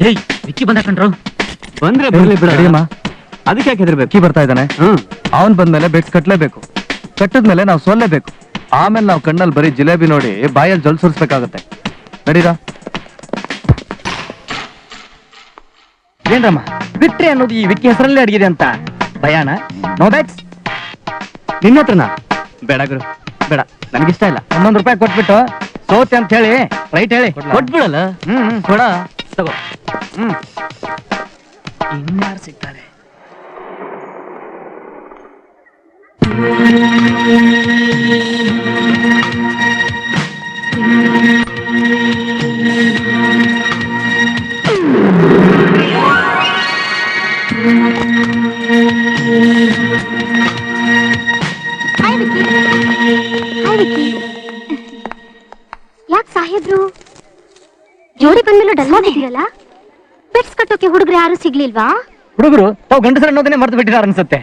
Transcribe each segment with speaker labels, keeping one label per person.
Speaker 1: ಏಯ್ ವಿಕ್ಕಿ ಬಂದ ಕಣ್ರು.
Speaker 2: ಬಂದ್ರೆ ಬರ್ಲಿ ಬಿಡ.
Speaker 3: ನಡಿಯಮ್ಮ.
Speaker 2: ಅದಕ್ಕೆ ಯಾಕೆ ಹೆದರ್ಬೇಕು?
Speaker 3: ಕಿ ಬರ್ತಾ ಇದ್ದಾನೆ.
Speaker 2: ಹ್ಮ್.
Speaker 3: ಅವನ್ ಬಂದ್ಮೇಲೆ ಬೆಕ್ಸ್ ಕಟ್ಲೇಬೇಕು. ಕಟ್ಟಿದ್ಮೇಲೆ ನಾವು ಸೋಲ್ಲೇಬೇಕು. ಆಮೇಲೆ ನಾವು ಕಣ್ಣಲ್ಲಿ ಬರೀ ಜಿಲೇಬಿ ನೋಡಿ ಬಾಯಲ್ಲಿ ಜಲ್ ಸುರಿಸ್ಬೇಕಾಗತ್ತೆ. ನಡೀರಾ?
Speaker 1: ಏನ್ರಮ್ಮ? ವಿಕ್ಟ್ರಿ ಅನ್ನೋದು ಈ ವಿಕ್ಕಿ ಹೆಸರಲ್ಲೇ ಅಡಗಿದೆ ಅಂತ. ಭಯಾನ? ನೋ ಬ್ಯಾಟ್ಸ್
Speaker 2: ನಿನ್ನ ಹತ್ರನ? ಬೇಡ ಗುರು. ಬೇಡ. ನನಗಿಷ್ಟ ಇಲ್ಲ.
Speaker 1: ಹನ್ನೊಂದು ರೂಪಾಯಿ ಕೊಟ್ಬಿಟ್ಟು ಸೋತೆ ಅಂತ ಹೇಳಿ ರೈಟ್ ಹೇಳಿ.
Speaker 2: ಕೊಟ್ಬಿಡಲ್ಲ?
Speaker 1: ಹ್ಮ್.
Speaker 2: ಕೊಡ. ತಗೋ.
Speaker 1: ಹ್ಮ್ ಇನ್ಯಾರು ಸಿಗ್ತಾರೆ
Speaker 4: ಯಾಕೆ ಸಾಹೇಬ್ರು? ಬಂದ್ಮೇಲೆ ಪೆಟ್ಸ್ ಕಟ್ಟೋಕೆ ಹುಡುಗರು ಯಾರು ಸಿಗ್ಲಿಲ್ವಾ?
Speaker 1: ಹುಡುಗರು ತಾವು ಗಂಡಸರು ಅನ್ನೋದನ್ನೇ ಮರ್ತು ಬಿಟ್ಟಿದ್ದಾರೆ ಅನ್ಸುತ್ತೆ.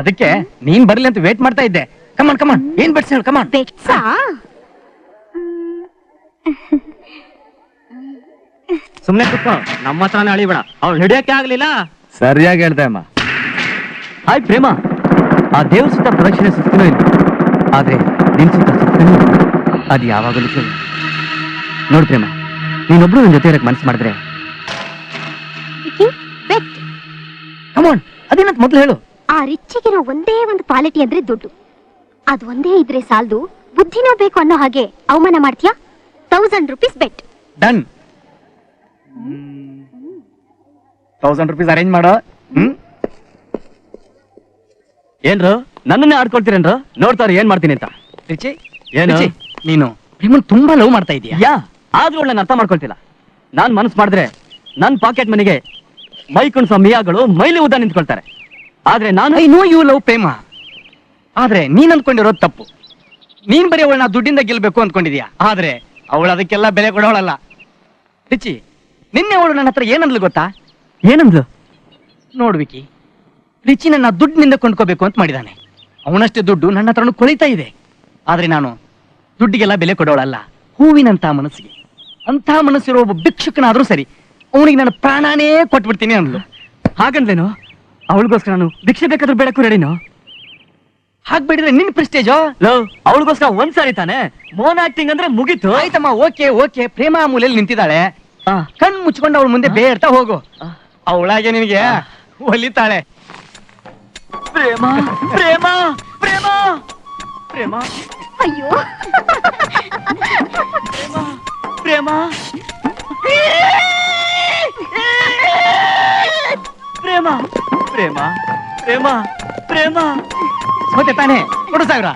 Speaker 1: ಅದಕ್ಕೆ ನೀನ್ ಬರ್ಲಿ ಅಂತ ವೇಟ್ ಮಾಡ್ತಾ ಇದ್ದೆ. ಕಮಾನ್ ಕಮಾನ್ ಏನ್ ಬೆಟ್ಸ್ ಹೇಳು? ಕಮಾನ್
Speaker 4: ಪೆಟ್ಸಾ
Speaker 2: ಸುಮ್ನೆ ಕುತ್ಕೋ. ನಮ್ಮ ಹತ್ರನೇ ಅಳಿಬೇಡ. ಅವ್ಳು ಹಿಡಿಯಕ್ಕೆ ಆಗ್ಲಿಲ್ಲ.
Speaker 3: ಸರಿಯಾಗಿ ಹೇಳ್ದೆ ಅಮ್ಮ.
Speaker 2: ಹಾಯ್ ಪ್ರೇಮ ಆ ದೇವ್ರ ಸುತ್ತ ಪ್ರದಕ್ಷಿಣೆ ಸುತ್ತನೂ ಇಲ್ಲ ಆದ್ರೆ ನಿನ್ ಸುತ್ತ ಸುತ್ತನೂ ಅದು ಯಾವಾಗಲೂ ಕೇಳಿ. ನೋಡು ಪ್ರೇಮ ನೀನೊಬ್ಳು ನನ್ನ ಜೊತೆ ಇರಕ್ ಮನ್ಸು ಮಾಡಿದ್ರೆ?
Speaker 1: ಕಮಾನ್ ಅದೇನಂತ ಮೊದ್ಲು ಹೇಳು.
Speaker 4: ಆ ರಿಚ್ಚಿಗಿರೋ ಒಂದೇ ಒಂದು ಕ್ವಾಲಿಟಿ ಅಂದ್ರೆ ದುಡ್ಡು. ಅದು ಒಂದೇ ಇದ್ರೆ ಸಾಲದು ಬುದ್ಧಿನೋ ಬೇಕು ಅನ್ನೋ ಹಾಗೆ ಅವಮಾನ ಮಾಡ್ತೀಯಾ? Thousand rupees bet
Speaker 1: done thousand rupees arrange ಮಾಡೋ. ಹ್ಮ್?
Speaker 2: ಏನ್ರು? ನನ್ನನ್ನೇ ಆಡ್ಕೊಳ್ತೀರೇನ್ರು? ನೋಡ್ತಾರೆ ಏನ್ ಮಾಡ್ತೀನಿ ಅಂತ.
Speaker 1: ರಿಚಿ
Speaker 2: ಏನು?
Speaker 1: ರಿಚಿ, ನೀನು ಪ್ರೇಮನ್ ತುಂಬಾ ಲವ್ ಮಾಡ್ತಾ ಇದೀಯಾ?
Speaker 2: ಯಾ? ಆದ್ರೂ ನಾನು ಅರ್ಥ ಮಾಡ್ಕೊಳ್ತಿಲ್ಲ. ನಾನ್ ಮನಸ್ ಮಾಡಿದ್ರೆ ನನ್ ಪಾಕೆಟ್ ಮನಿಗೆ ಮೈ ಕುಣಿಸೋ ಮಿಯಾಗಳು ಮೈಲಿ ಉದ್ದ ನಿಂತ್ಕೊಳ್ತಾರೆ. ಆದ್ರೆ ನಾನು
Speaker 1: I know you love Prema. ಆದ್ರೆ ನೀನ್ ಅನ್ಕೊಂಡಿರೋದು ತಪ್ಪು. ನೀನ್ ಬರೀ ಅವಳನ್ನ ದುಡ್ಡಿಂದ ಗೆಲ್ಬೇಕು ಅನ್ಕೊಂಡಿದ್ಯಾ ಆದ್ರೆ ಅವಳು ಅದಕ್ಕೆಲ್ಲ ಬೆಲೆ ಕೊಡೋಳಲ್ಲ. ರಿಚಿ ನಿನ್ನೆ ಅವಳು ನನ್ನ ಹತ್ರ ಏನಂದ್ಲು ಗೊತ್ತಾ?
Speaker 2: ಏನಂದ್ಲು?
Speaker 1: ನೋಡ್ವಿಕಿ ರಿಚಿ ನನ್ನ ದುಡ್ಡಿನಿಂದ ಕೊಂಡ್ಕೋಬೇಕು ಅಂತ ಮಾಡಿದಾನೆ. ಅವನಷ್ಟೇ ದುಡ್ಡು ನನ್ನ ಹತ್ರನು ಕೊಳಿತಾ ಇದೆ. ಆದ್ರೆ ನಾನು ದುಡ್ಡಿಗೆಲ್ಲ ಬೆಲೆ ಕೊಡೋಳಲ್ಲ. ಹೂವಿನಂತ ಮನಸ್ಸಿಗೆ. ಅಂತ ಮನಸ್ಸಿರೋ ಒಬ್ಬ ಭಿಕ್ಷುಕನಾದ್ರೂ ಸರಿ ಅವನಿಗೆ ನಾನು ಪ್ರಾಣನೇ ಕೊಟ್ಬಿಡ್ತೀನಿ ಅಂದ್ಲು.
Speaker 2: ಹಾಗಂದ್ಲೇನು? ಅವಳಿಗೋಸ್ಕರ ನಾನು ಭಿಕ್ಷೆ ಬೇಕಾದ್ರೂ ಬೇಡಕ್ಕೂ ರೆಡಿನೋ
Speaker 1: ಹಾಗ್ಬಿಡಿದ್ರೆ ನಿನ್ ಪ್ರೆಸ್ಟೇಜೋ
Speaker 2: ಲವ್ ಅವಳಿಗೋಸ್ಕರ ಒಂದ್ಸಾರಿ ತಾನೆ. ಮೋನ್ ಆಕ್ಟಿಂಗ್ ಅಂದ್ರೆ ಮುಗೀತು.
Speaker 1: ಆಯ್ತಮ್ಮ ಓಕೆ ಓಕೆ. ಪ್ರೇಮ ಮೂಲೆಯಲ್ಲಿ ನಿಂತಿದ್ದಾಳೆ. ಕಣ್ ಮುಚ್ಕೊಂಡು ಅವಳ ಮುಂದೆ ಬೇರ್ತಾ ಹೋಗು. ಅವಳಾಗೆ ನಿನಗೆ ಒಲಿತಾಳೆ.
Speaker 2: ಪ್ರೇಮ ಪ್ರೇಮ ಪ್ರೇಮ. ಪ್ರೇಮ.
Speaker 4: ಅಯ್ಯೋ.
Speaker 2: ಪ್ರೇಮ. ಪ್ರೇಮ ಪ್ರೇಮ ಪ್ರೇಮ ಪ್ರೇಮ
Speaker 1: ಸೋತೆ ತಾನೆ ಕೊಡು ಸಾವಿರ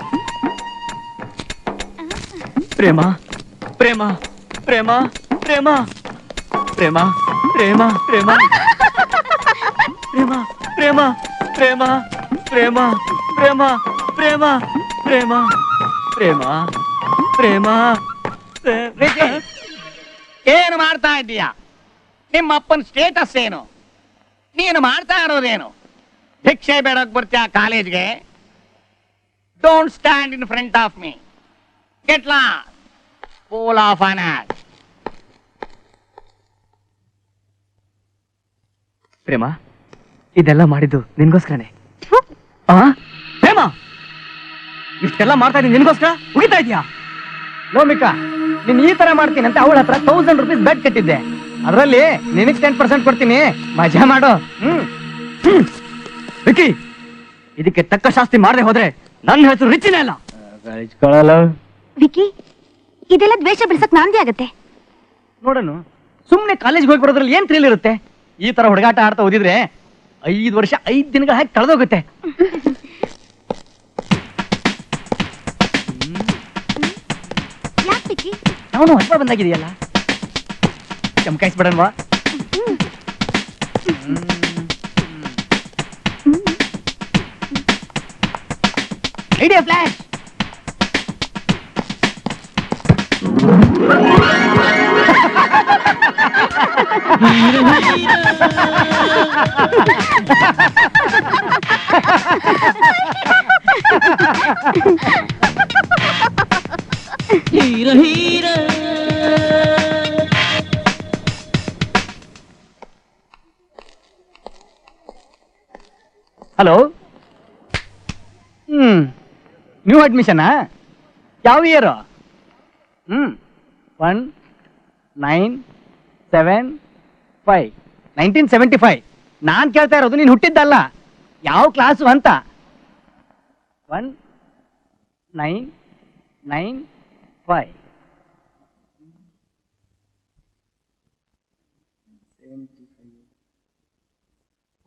Speaker 2: ಪ್ರೇಮ ಪ್ರೇಮ ಪ್ರೇಮ ಪ್ರೇಮ ಪ್ರೇಮ ಪ್ರೇಮ ಪ್ರೇಮ ಪ್ರೇಮ ಪ್ರೇಮ ಪ್ರೇಮ ಪ್ರೇಮ ಪ್ರೇಮ ಪ್ರೇಮ ಪ್ರೇಮ ಪ್ರೇಮ ಪ್ರೇಮ
Speaker 1: ವಿಜಿ, ಏನು ಮಾಡ್ತಾ ಇದ್ದೀಯಾ? ನಿಮ್ಮ ಅಪ್ಪನ ಸ್ಟೇಟಸ್ ಏನು? ನೀನು ಮಾಡ್ತಾ ಇರೋದೇನು? ಭಿಕ್ಷೆ ಬೇಡಕ್ ಬರ್ತೀಯ ಕಾಲೇಜ್ಗೆ? Don't stand in front of me get ಲಾ ಪೋಲ್ ಆಫ್ ಅನ್
Speaker 2: ಪ್ರೇಮ ಇದೆಲ್ಲ ಮಾಡಿದ್ದು ನಿನ್ಗೋಸ್ಕರನೇ. ಆ? ಪ್ರೇಮ ಇಷ್ಟೆಲ್ಲ ಮಾಡ್ತಾ ಇದ್ದೀನಿ ನಿನ್ಗೋಸ್ಕರ? ಉಗಿತಾ ಇದೀಯಾ?
Speaker 1: ಲೋಮಿಕಾ ನೀನ್ ಈ ತರ ಮಾಡ್ತೀನಿ ಅಂತ ಅವಳ ಹತ್ರ ತೌಸಂಡ್ ರುಪೀಸ್ ಬೆಡ್ ಕಟ್ಟಿದ್ದೆ. ಅದರಲ್ಲಿ ನಿನಗ್ ಟೆನ್ ಪರ್ಸೆಂಟ್ ಕೊಡ್ತೀನಿ. ಮಜಾ ಮಾಡು. ಹ್ಮ್.
Speaker 2: ವಿಕಿ ಇದಕ್ಕೆ ತಕ್ಕ ಶಾಸ್ತಿ ಮಾಡದೆ ಹೋದ್ರೆ ನನ್ನ ಹೆಸರು ರಿಚಿನೇ ಅಲ್ಲ.
Speaker 4: ವಿಕಿ ಇದೆಲ್ಲ ದ್ವೇಷ ಬೆಳೆಸಕ್ ನಾಂದಿ ಆಗತ್ತೆ.
Speaker 1: ನೋಡನು ಸುಮ್ನೆ ಕಾಲೇಜ್ಗೆ ಹೋಗಿ ಬರೋದ್ರಲ್ಲಿ ಏನ್ ಥ್ರಿಲ್ ಇರುತ್ತೆ? ಈ ತರ ಹುಡುಗಾಟ ಆಡ್ತಾ ಓದಿದ್ರೆ ಐದು ವರ್ಷ ಐದ್ ದಿನಗಳ ಹಾಕಿ ಕಳೆದೋಗುತ್ತೆ. ಅವನು ಹೊಸ ಬಂದಾಗಿದೆಯಲ್ಲ? ಚಮಕಾಯಿಸ್ಬಿಡಲ್ವಾ ಐಡಿಯಾ ಫ್ಲಾಶ್ ಹೀರ ಹೀರ ಹಲೋ ಹ್ಮ್ ನ್ಯೂ ಅಡ್ಮಿಷನಾ ಯಾವ year hmm one nine seven five nineteen seventy five ನಾನು ಕೇಳ್ತಾ ಇರೋದು ನೀನು ಹುಟ್ಟಿದ್ದಲ್ಲ. ಯಾವ ಕ್ಲಾಸು ಅಂತ? One nine nine five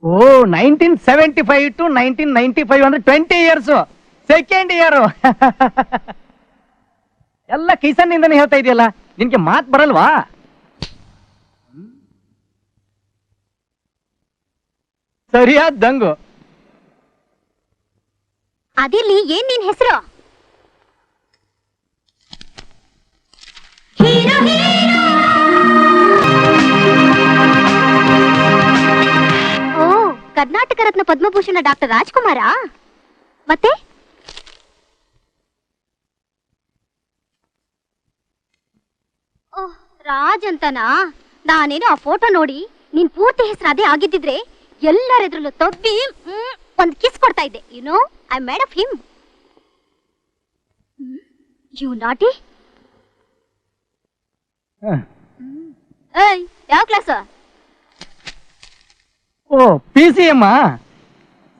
Speaker 1: oh nineteen seventy five to nineteen ninety five ಅಂದ್ರೆ ಟ್ವೆಂಟಿ ಇಯರ್ಸ್ ಸೆಕೆಂಡ್ ಇಯರ್ ಎಲ್ಲ ಕಿಸನ್ನಿಂದನೇ ಹೇಳ್ತಾ ಇದೆಯಲ್ಲ, ನಿನ್ಗೆ ಮಾತು ಬರಲ್ವಾ? ಸರಿಯಾದ ದಂಗು.
Speaker 4: ಅದಿರ್ಲಿ, ಏನ್ ನಿನ್ ಹೆಸರು? ಕರ್ನಾಟಕ ರತ್ನ ಪದ್ಮಭೂಷಣ ಡಾಕ್ಟರ್ ರಾಜ್ಕುಮಾರ? ಮತ್ತೆ? ಓಹ್ ರಾಜ್ ಅಂತನಾ? ನಾನೇನು ಆ ಫೋಟೋ ನೋಡಿ ನಿನ್ ಪೂರ್ತಿ ಹೆಸರು ಅದೇ ಆಗಿದ್ದಿದ್ರೆ ಎಲ್ಲರೆದ್ರಲ್ಲೂ ತಬ್ಬಿ ಒಂದ್ ಕಿಸ್ ಕೊಡ್ತಾ ಇದ್ದೆ. You know I made of him you naughty ಏಯ್ ಯಾವ ಕ್ಲಾಸ್
Speaker 1: ಓ ಪಿ ಸಿ ಎಮ್ಮ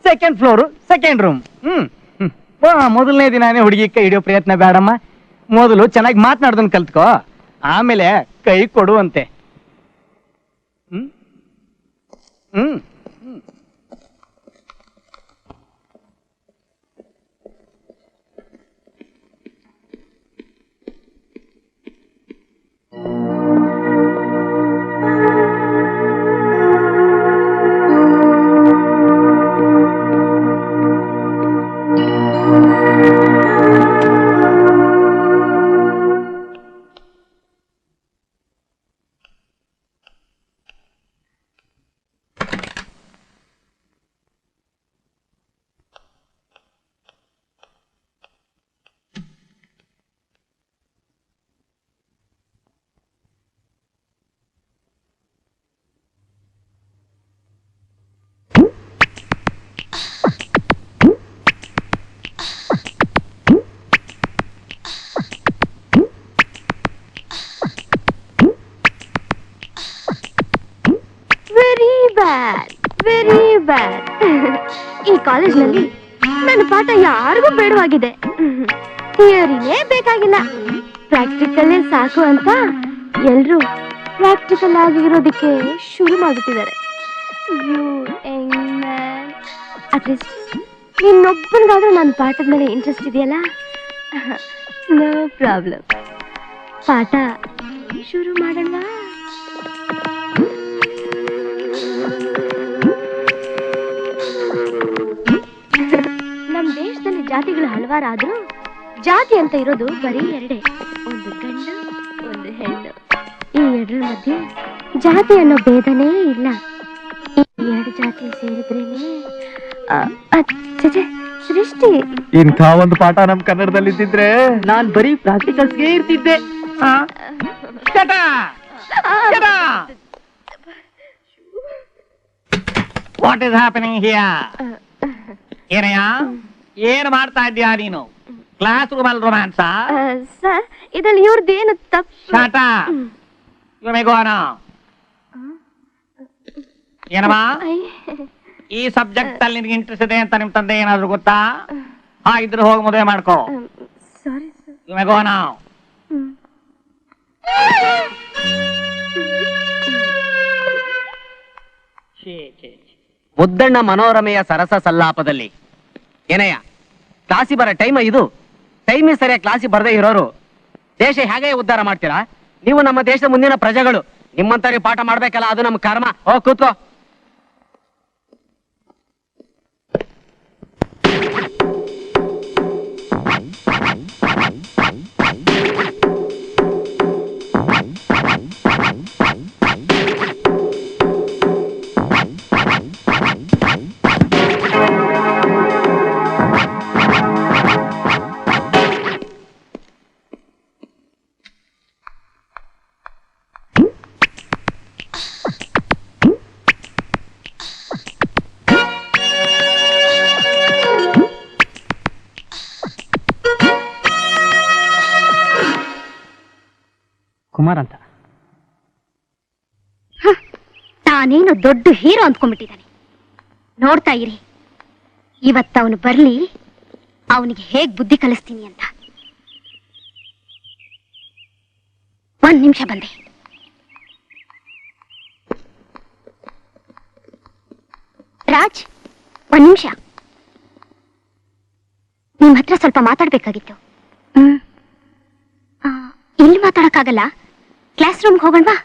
Speaker 1: second floor second room hmm hmm. ವಾ, ಮೊದಲನೇ ದಿನಾನೇ ಹುಡುಗಿ ಕೈ ಹಿಡಿಯೋ ಪ್ರಯತ್ನ ಬೇಡಮ್ಮ ಮೊದಲು ಚೆನ್ನಾಗಿ ಮಾತನಾಡ್ದನ್ ಕಲ್ತ್ಕೋ ಆಮೇಲೆ ಕೈ ಕೊಡುವಂತೆ hmm hmm
Speaker 4: bad very bad ಈ ಕಾಲೇಜ್ನಲ್ಲಿ ನನ್ನ ಪಾಠ ಯಾರಿಗೂ ಬೇಡವಾಗಿದೆ. ಥಿಯರಿನೇ ಬೇಕಾಗಿಲ್ಲ. ಪ್ರಾಕ್ಟಿಕಲ್ಲೇ ಸಾಕು ಅಂತ ಎಲ್ರು ಪ್ರಾಕ್ಟಿಕಲ್ ಆಗಿರೋದಕ್ಕೆ ಶುರು ಮಾಡುತ್ತಿದ್ದಾರೆ ಅಟ್ಲೀಸ್ಟ್ ನಿನ್ನೊಬ್ಬನಿಗಾದ್ರೂ ನನ್ನ ಪಾಠದ ಮೇಲೆ ಇಂಟ್ರೆಸ್ಟ್ ಇದೆಯಲ್ಲ? ನೋ ಪ್ರಾಬ್ಲಮ್ ಪಾಠ ಶುರು ಮಾಡೋಣ ಜಾತಿಗಳು ಹಲವಾರಾದ್ರೂ ಜಾತಿ ಅಂತ ಇರೋದು ಬರೀ ಎರಡೇ. ಒಂದು ಗಂಡ ಒಂದು ಹೆಣ್ಣು. ಈ ಎರಡರ ಮಧ್ಯೆ ಜಾತಿ ಅನ್ನೋ ಭೇದನೇ ಇಲ್ಲ. ಈ ಎರಡು ಜಾತಿ ಸೇರಿದ್ರೇನೆ ಆ, ಆ, ಸೃಷ್ಟಿ.
Speaker 3: ಇಂಥ ಒಂದು ಪಾಠ ನಮ್ ಕನ್ನಡದಲ್ಲಿ ಇದ್ದಿದ್ರೆ
Speaker 2: ನಾನ್ ಬರೀ ಪ್ರಾಕ್ಟಿಕಲ್ಸ್ಗೆ ಇರ್ತಿದ್ದೆ.
Speaker 1: What up! Shut up! What is happening here? ಏನಯ್ಯ ಏನ್ ಮಾಡ್ತಾ ಇದ್ದೀಯಾ ನೀನು? ಕ್ಲಾಸ್ ರೂಮ್ ಅಲ್ಲಿ ರೊಮ್ಯಾನ್ಸಾ
Speaker 4: ಸರ್ ಇದ್ರಲ್ಲಿ ಇವ್ರದ್ದೇನು ತಪ್ಪು?
Speaker 1: ಶಾಟ ಗೋನ ಏನಮ್ಮ? ಈ ಸಬ್ಜೆಕ್ಟ್ ಅಲ್ಲಿ ನಿನ್ಗೆ ಇಂಟ್ರೆಸ್ಟ್ ಇದೆ ಅಂತ ನಿಮ್ ತಂದೆ ಏನಾದ್ರು ಗೊತ್ತಾ? ಹಾ ಇದ್ರೆ ಹೋಗಿ ಮದುವೆ ಮಾಡ್ಕೋ.
Speaker 4: ಸಾರಿ ಸರ್
Speaker 1: ಛೇ.
Speaker 2: ಮುದ್ದಣ್ಣ ಮನೋರಮೆಯ ಸರಸ ಸಲ್ಲಾಪದಲ್ಲಿ. ಏನಯ್ಯ ಕ್ಲಾಸಿ ಬರೋ ಟೈಮ್ ಇದು? ಟೈಮ್ ಸರಿಯಾಗಿ ಕ್ಲಾಸಿ ಬರದೇ ಇರೋರು. ದೇಶ ಹೇಗೆ ಉದ್ಧಾರ ಮಾಡ್ತೀರಾ? ನೀವು ನಮ್ಮ ದೇಶದ ಮುಂದಿನ ಪ್ರಜೆಗಳು. ನಿಮ್ಮಂತವ್ರಿಗೆ ಪಾಠ ಮಾಡ್ಬೇಕಲ್ಲ, ಅದು ನಮ್ಮ ಕರ್ಮ. ಓ ಕೂತ್ಕೋ.
Speaker 5: ಕುಮಾರ್ ಅಂತ.
Speaker 4: ತಾನೇನು ದೊಡ್ಡ ಹೀರೋ ಅಂದ್ಕೊಂಡ್ಬಿಟ್ಟಿದ್ದಾನೆ. ನೋಡ್ತಾ ಇರಿ ಇವತ್ತು ಅವನು ಬರ್ಲಿ ಅವನಿಗೆ ಹೇಗ್ ಬುದ್ಧಿ ಕಲಿಸ್ತೀನಿ ಅಂತ. ಒಂದ್ ನಿಮಿಷ ಬಂದೆ. ರಾಜ್ ಒಂದ್ ನಿಮಿಷ. ನಿಮ್ ಹತ್ರ ಸ್ವಲ್ಪ ಮಾತಾಡ್ಬೇಕಾಗಿತ್ತು. ಹ್ಮ್. ಆ, ಇಲ್ಲಿ ಮಾತಾಡಕ್ಕಾಗಲ್ಲ? ಕ್ಲಾಸ್ ರೂಮ್ಗೆ ಹೋಗೋಣವಾ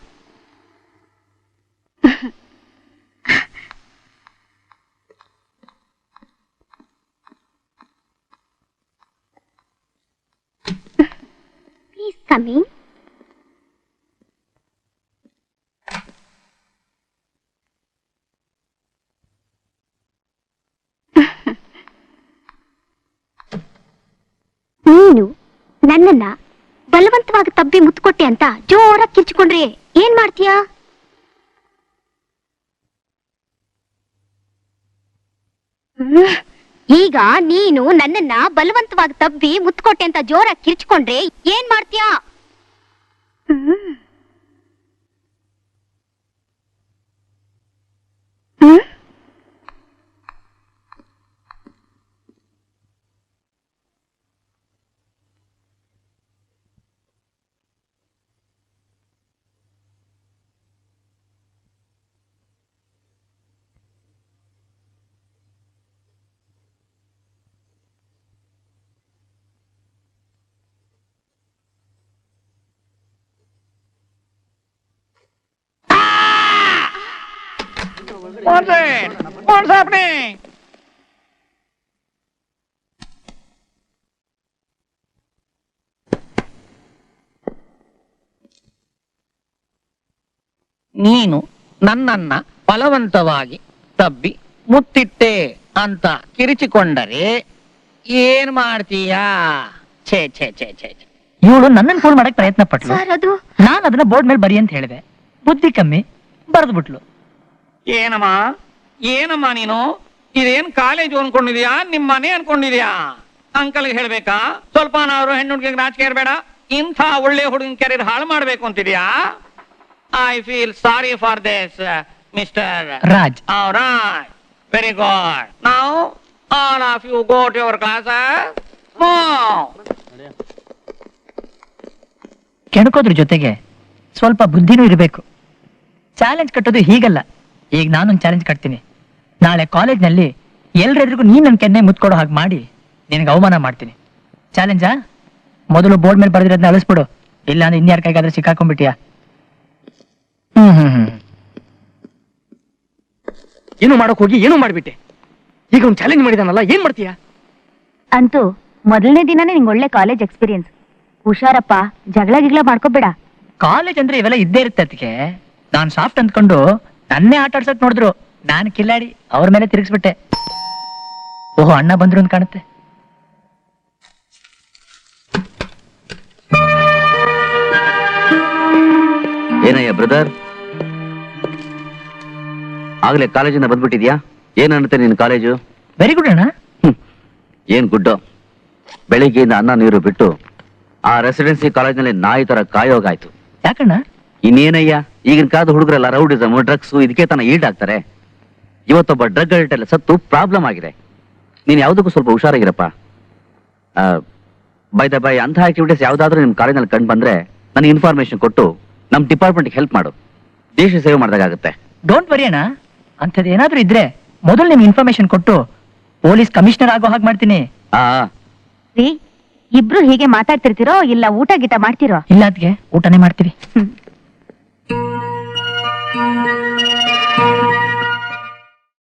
Speaker 4: come in. ನೀನು ನನ್ನನ್ನ ಬಲವಂತವಾಗಿ ತಬ್ಬಿ ಮುತ್ಕೊಟ್ಟೆ ಅಂತ ಜೋರಾಗಿ ಕಿರ್ಚಿಕೊಂಡ್ರೆ ಏನ್ ಮಾಡ್ತೀಯಾ ಈಗ ನೀನು ನನ್ನನ್ನ ಬಲವಂತವಾಗಿ ತಬ್ಬಿ ಮುತ್ಕೊಟ್ಟೆ ಅಂತ ಜೋರಾಗಿ ಕಿರ್ಚಿಕೊಂಡ್ರಿ ಏನ್ ಮಾಡ್ತೀಯಾ ಹ್ಮ್.
Speaker 6: What's it? What's happening? ನೀನು ನನ್ನನ್ನ ಫಲವಂತವಾಗಿ ತಬ್ಬಿ ಮುತ್ತಿಟ್ಟೆ ಅಂತ ಕಿರಿಚಿಕೊಂಡರೆ ಏನ್ ಮಾಡ್ತೀಯಾ ಛೇ ಛೇ ಛೇ ಛೇ ಛೇ.
Speaker 5: ಇವಳು ನನ್ನನ್ನು ಫೋನ್ ಮಾಡಕ್ ಪ್ರಯತ್ನ ಪಟ್ಲು
Speaker 4: ಸರ್ ಅದು
Speaker 5: ನಾನು ಅದನ್ನ ಬೋರ್ಡ್ ಮೇಲೆ ಬರಿ ಅಂತ ಹೇಳಿದೆ ಬುದ್ಧಿ ಕಮ್ಮಿ ಬರೆದು ಬಿಟ್ಲು
Speaker 6: ಏನಮ್ಮ? ಏನಮ್ಮ ನೀನು? ಇದೇನ್ ಕಾಲೇಜು ಅನ್ಕೊಂಡಿದ್ಯಾ? ನಿಮ್ ಮನೆ ಅನ್ಕೊಂಡಿದ್ಯಾ? ಅಂಕಲ್ಗೆ ಹೇಳ್ಬೇಕಾ? ಸ್ವಲ್ಪ ನಾವು ಹೆಣ್ಣು ಹುಡುಗಿಗೆ ನಾಚಿಕೆ ಇರಬೇಡ. ಇಂಥ ಒಳ್ಳೆ ಹುಡುಗನ ಕೆರಿಯರ್ ಹಾಳು ಮಾಡ್ಬೇಕು ಅಂತಿದ್ಯಾ? I feel sorry for this mister
Speaker 5: Raj.
Speaker 6: Right very good ನಾವು all of you go to your class
Speaker 5: ಕೆಣಕೋದ್ರ ಜೊತೆಗೆ ಸ್ವಲ್ಪ ಬುದ್ಧಿನೂ ಇರಬೇಕು. ಚಾಲೆಂಜ್ ಕಟ್ಟೋದು ಹೀಗಲ್ಲ. ಈಗ ನಾನೊಂದು ಚಾಲೆಂಜ್ ಕಟ್ತೀನಿ. ನಾಳೆ ಕಾಲೇಜ್ನಲ್ಲಿ ಎಲ್ರೆದ್ರಿಗೂ ನೀನ್ ನನ್ನ ಕೆನ್ನೆ ಮುತ್ಕೊಡೋ ಹಾಗೆ ಮಾಡಿ ನಿನಗೆ ಅವಮಾನ ಮಾಡ್ತೀನಿ. ಚಾಲೆಂಜಾ ಮೊದಲು ಬೋರ್ಡ್ ಮೇಲೆ ಬರೆದಿರೋದನ್ನ ಅಳಿಸ್ಬಿಡು. ಇಲ್ಲ ಅಂದ್ರೆ ಇನ್ಯಾರ ಕೈಗಾದ್ರೆ ಸಿಕ್ಕಾಕೊಂಡ್ಬಿಟ್ಟಿಯಾ ಹ್ಮ್ ಹ್ಮ್ ಹ್ಮ್.
Speaker 1: ಏನು ಮಾಡೋಕ್ ಹೋಗಿ ಏನು ಮಾಡ್ಬಿಟ್ಟೆ. ಈಗ ಒಂದು ಚಾಲೆಂಜ್ ಮಾಡಿದಾನಲ್ಲ ಏನ್ ಮಾಡ್ತೀಯಾ?
Speaker 4: ಅಂತೂ ಮೊದಲನೇ ದಿನನೇ ನಿಂಗೆ ಒಳ್ಳೆ ಕಾಲೇಜ್ ಎಕ್ಸ್ಪೀರಿಯನ್ಸ್ ಹುಷಾರಪ್ಪ ಜಗಳ ಗಿಗಳ ಮಾಡ್ಕೋಬೇಡ.
Speaker 5: ಕಾಲೇಜ್ ಅಂದ್ರೆ ಇವೆಲ್ಲ ಇದ್ದೇ ಇರುತ್ತೆ ಅದಕ್ಕೆ ನಾನ್ ಸಾಫ್ಟ್ ಅಂದ್ಕೊಂಡು ನನ್ನೇ ಆಟ ಆಡ್ಸಕ್ ನೋಡಿದ್ರು. ನಾನು ಕಿಲ್ಲಾಡಿ ಅವ್ರ ಮೇಲೆ ತಿರುಗಿಸ್ಬಿಟ್ಟೆ. ಓಹೋ ಅಣ್ಣ ಬಂದ್ರು ಅಂತ ಕಾಣುತ್ತೆ.
Speaker 7: ಏನಯ್ಯ ಬ್ರದರ್ ಆಗ್ಲೇ ಕಾಲೇಜಿಂದ ಬಂದ್ಬಿಟ್ಟಿದ್ಯಾ? ಏನನ್ನುತ್ತೆ ನಿನ್ ಕಾಲೇಜು?
Speaker 5: ವೆರಿ ಗುಡ್ ಅಣ್ಣ.
Speaker 7: ಏನ್ ಗುಡ್ಡು? ಬೆಳಿಗ್ಗೆಯಿಂದ ಅನ್ನ ನೀರು ಬಿಟ್ಟು ಆ ರೆಸಿಡೆನ್ಸಿ ಕಾಲೇಜ್ನಲ್ಲಿ ನಾಯಿ ತರ ಕಾಯೋಗಾಯ್ತು.
Speaker 5: ಯಾಕಣ್ಣ?
Speaker 7: ಇನ್ನೇನಯ್ಯ? ಈಗಿನ ಕಾದ ಹುಡುಗರೆಲ್ಲ ರೌಡಿಸಮ್ ಡ್ರಗ್ಸ್ ಇದಕ್ಕೆ ತನ್ನ ಈಡ್ ಆಗ್ತಾರೆ ಇವತ್ತೊಬ್ಬ ಡ್ರಗ್ ಅಲ್ಟ್ ಎಲ್ಲ ಸತ್ತು ಪ್ರಾಬ್ಲಮ್ ಆಗಿದೆ. ನೀನು ಯಾವುದಕ್ಕೂ ಸ್ವಲ್ಪ ಹುಷಾರಾಗಿರಪ್ಪ. ಬೈ ದ ಬೈ ಅಂಥ ಆಕ್ಟಿವಿಟೀಸ್ ಯಾವ್ದಾದ್ರು ನಿಮ್ ಕಾಲೇಜ್ನಲ್ಲಿ ಕಂಡು ಬಂದ್ರೆ ನನಗೆ ಇನ್ಫಾರ್ಮೇಶನ್ ಕೊಟ್ಟು ನಮ್ ಡಿಪಾರ್ಟ್ಮೆಂಟ್ಗೆ ಹೆಲ್ಪ್ ಮಾಡು. ದೇಶ ಸೇವೆ ಮಾಡಿದಾಗುತ್ತೆ
Speaker 5: ಡೋಂಟ್ ವರಿ ಅಣ್ಣ. ಅಂಥದ್ದು ಏನಾದರೂ ಇದ್ರೆ ಮೊದಲು ನಿಮ್ಗೆ ಇನ್ಫಾರ್ಮೇಶನ್ ಕೊಟ್ಟು ಪೊಲೀಸ್ ಕಮಿಷನರ್ ಆಗೋ ಹಾಗೆ ಮಾಡ್ತೀನಿ.
Speaker 7: ಆ
Speaker 4: ರೀ ಇಬ್ರು ಹೀಗೆ ಮಾತಾಡ್ತಿರ್ತೀರೋ ಇಲ್ಲ ಊಟ ಗೀಟ ಮಾಡ್ತಿರೋ?
Speaker 5: ಇಲ್ಲ ಅದ್ಗೆ ಊಟನೇ ಮಾಡ್ತೀವಿ.
Speaker 4: Música